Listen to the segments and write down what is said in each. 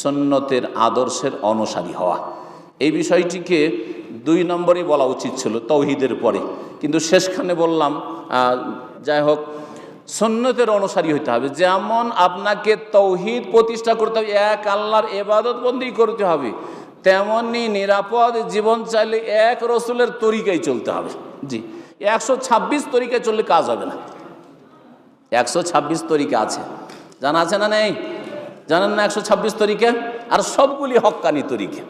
সন্ন্যতের আদর্শের অনুসারী হওয়া। এই বিষয়টিকে দুই নম্বরে বলা উচিত ছিল তৌহিদের পরে। কিন্তু শেষখানে বললাম যাই হোক, সন্ন্যতের অনুসারী হতে হবে। যেমন আপনাকে তৌহিদ প্রতিষ্ঠা করতে হবে, এক আল্লাহর এবাদত বন্দি করতে হবে, তেমনি নিরাপদ জীবন চাইলে এক রসুলের তরিকায় চলতে হবে। জি, একশো ছাব্বিশ তরিকায় চললে কাজ হবে না। একশো ছাব্বিশ তরিকা আছে। জানা আছে না নেই? জানেন না একশো ছাব্বিশ তরিকা? আর সবগুলি হক্কানি তরিকা।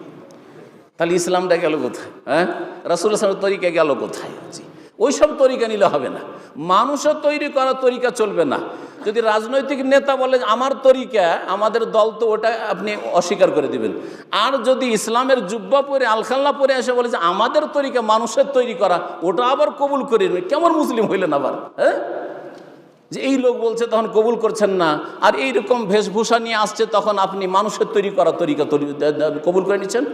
তাহলে ইসলামটা গেল কোথায়? হ্যাঁ? রাসুল আসলামের তরিকা গেল কোথায়? ওই সব তরিকা নিলে হবে না। মানুষের তৈরি করা তরিকা চলবে না। যদি রাজনৈতিক নেতা বলে, আমার তরিকা, আমাদের দল তো ওটা আপনি অস্বীকার করে দিবেন। আর যদি ইসলামের জুব্বা পরে, আলখাল্লা পরে এসে বলে যে, আমাদের তরিকা মানুষের তৈরি করা, ওটা আবার কবুল করে কেমন মুসলিম হইলেন আবার? হ্যাঁ? যে এই লোক বলছে তখন কবুল করছেন না। আর এই রকম বেশভূষা নিয়ে আসছে তখন আপনি মানুষের তৈরি করা তরিকা তৈরি কবুল করে নিচ্ছেন।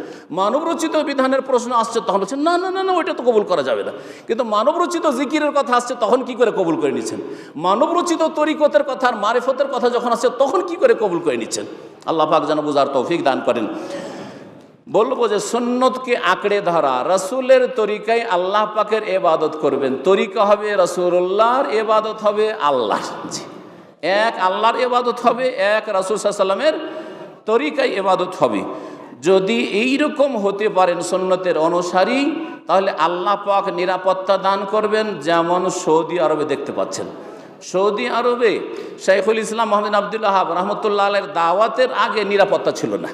মানবরচিত বিধানের প্রশ্ন আসছে তখন বলছেন, না না না না, ওইটা তো কবুল করা যাবে না। কিন্তু মানবরচিত জিকিরের কথা আসছে তখন কি করে কবুল করে নিচ্ছেন? মানবরচিত তরিকতের কথা আর মারেফতের কথা যখন আসছে তখন কি করে কবুল করে নিচ্ছেন? আল্লাহ পাক যেন বুঝার তৌফিক দান করেন। বলব যে সুন্নতকে আঁকড়ে ধরা, রসুলের তরিকায় আল্লাহ পাকের এবাদত করবেন। তরিকা হবে রসুল্লাহর এবাদত হবে আল্লাহ এক আল্লাহর এবাদত হবে, এক রসুল সাল্লামের তরিকায় এবাদত হবে। যদি এই রকম হতে পারেন সুন্নতের অনুসারী, তাহলে আল্লাহ পাক নিরাপত্তা দান করবেন, যেমন সৌদি আরবে দেখতে পাচ্ছেন। সৌদি আরবে শাইখুল ইসলাম মোহাম্মদ আবদুল্লাহ রহমতুল্লাহ আলের দাওয়াতের আগে নিরাপত্তা ছিল না।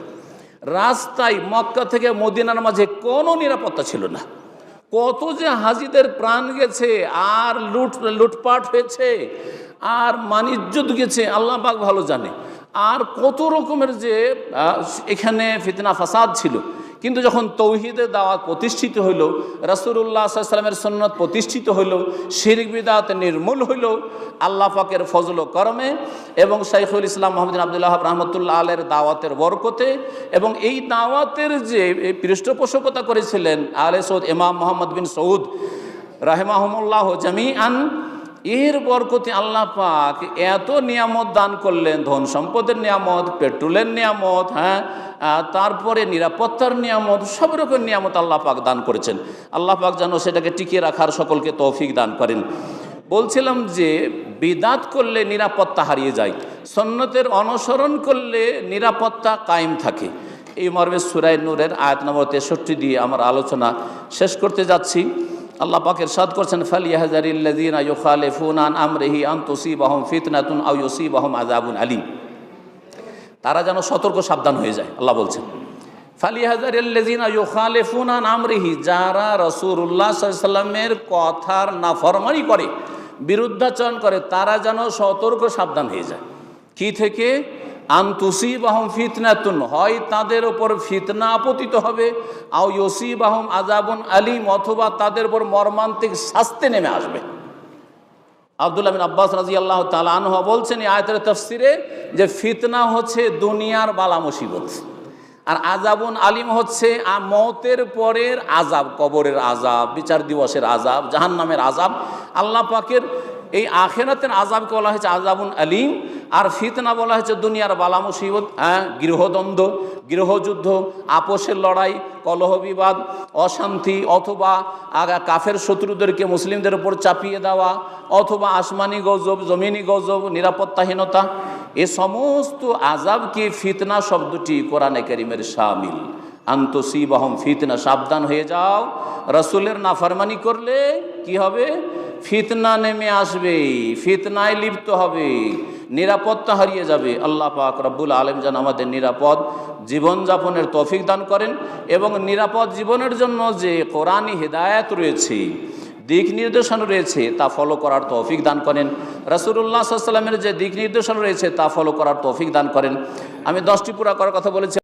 রাস্তায় মক্কা থেকে মদিনার মাঝে কোনো নিরাপত্তা ছিল না। কত যে হাজিদের প্রাণ গেছে, আর লুট, লুটপাট হয়েছে, আর মানিজ্যত গেছে, আল্লাহ পাক ভালো জানে। আর কত রকমের যে এখানে ফিতনা, ফাসাদ ছিল। কিন্তু যখন তৌহিদের দাওয়াত প্রতিষ্ঠিত হইল রাসুল্লাহ সাল্লামের সন্ন্যত প্রতিষ্ঠিত হইল, শিরিক বিদাত নির্মূল হইল, আল্লাহ পাকের ফজল করমে এবং শাইখুল ইসলাম মোহাম্মদ আবদুল্লাহ রহমতুল্লাহ আলের দাওয়াতের বরকতে এবং এই দাওয়াতের যে পৃষ্ঠপোষকতা করেছিলেন আলে সৌদ ইমাম মোহাম্মদ বিন সৌদ, রাহেমাহমুল্লাহ জামি আন এর বরকতে আল্লাহ পাক এত নিয়ামত দান করলেন, ধন সম্পদের নিয়ামত, পেট্রোলের নিয়ামত হ্যাঁ তারপরে নিরাপত্তার নিয়ামত, সব রকম নিয়ামত আল্লাহ পাক দান করেছেন। আল্লাহ পাক যেন সেটাকে টিকিয়ে রাখার সকলকে তৌফিক দান করেন। বলছিলাম যে, বিদাত করলে নিরাপত্তা হারিয়ে যায়, সন্ন্যতের অনুসরণ করলে নিরাপত্তা কায়েম থাকে। এই মর্মে সুরাই নূরের আয়াত নম্বর তেষট্টি দিয়ে আমার আলোচনা শেষ করতে যাচ্ছি। আল্লাহ পাকের সাদ করছেন ফালিয়াহাজারিল্লাদিনা ইউখালিফুন আন আমরিহি তারা যেন সতর্ক, সাবধান হয়ে যায়, আল্লাহ বলছেন। যারা রাসূলুল্লাহ সাল্লামের কথার নাফরমানি করে, বিরুদ্ধাচরণ করে, তারা যেন সতর্ক, সাবধান হয়ে যায়। কি থেকে? আন্তুসি বাহম ফিতনাতুন, হয় তাদের ওপর ফিতনা আপতিত হবে, আও ইসি বাহম আজাবুন আলিম, অথবা তাদের উপর মর্মান্তিক শাস্তি নেমে আসবে। আবদুল্লাহ বিন আব্বাস রাজি আল্লাহ তালানহ বলছেন এই আয়তের তফসিরে যে ফিতনা হচ্ছে দুনিয়ার বালা মুসিবত, আর আজাবুন আলিম হচ্ছে মৌতের পরের আজাব কবরের আজাব বিচার দিবসের আজাব জাহান্নামের আজাব আল্লাহ পাকের এই আখেরাতের আজাবকে বলা হয়েছে আজাবুন আলিম, আর ফিতনা বলা হয়েছে দুনিয়ার বালা মুসিবত হ্যাঁ গৃহদ্বন্দ্ব, গৃহযুদ্ধ, আপোষের লড়াই, কলহ বিবাদ, অশান্তি, অথবা আগা কাফের শত্রুদেরকে মুসলিমদের উপর চাপিয়ে দেওয়া, অথবা আসমানি গজব, জমিনি গজব, নিরাপত্তাহীনতা, এ সমস্ত আজাবকে ফিতনা শব্দটি কোরআনে করিমের সামিল আন্তসিবাহম ফিতনা, সাবধান হয়ে যাও। রসুলের নাফরমানি করলে কি হবে? ফিতনা নেমে আসবে, ফিতনায় লিপ্ত হবে, নিরাপত্তা হারিয়ে যাবে। আল্লাহ পাক রব্বুল আলম যেন আমাদের নিরাপদ জীবনযাপনের তৌফিক দান করেন এবং নিরাপদ জীবনের জন্য যে কোরআনী হেদায়াত রয়েছে, দিক নির্দেশন রয়েছে, তা ফলো করার তৌফিক দান করেন। রাসুল্লাহ সাল্লামের যে দিক নির্দেশন রয়েছে, তা ফলো করার তৌফিক দান করেন। আমি দশটি পুরা করার কথা বলেছি।